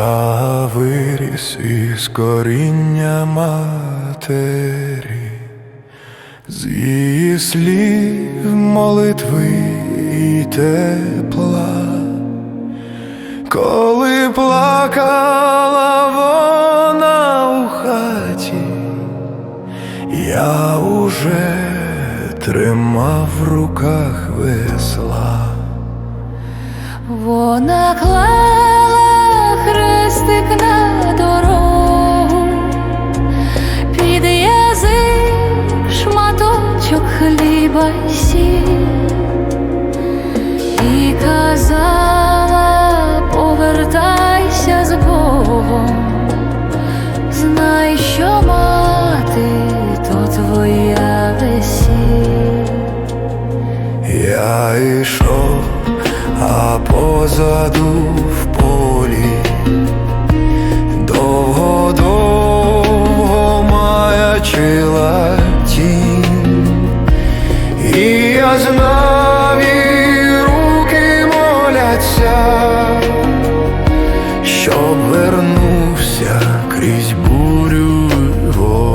Я виріс із коріння матері, з її слів молитви і тепла, коли плакала вона у хаті, я уже тримав в руках весла. Вона клала хліба і казала, повертайся з Богом, знай, що мати то твоя весіль. Я йшов, а позаду в полі. Довго довго маячила я знав, і руки моляться, щоб вернувся крізь бурю.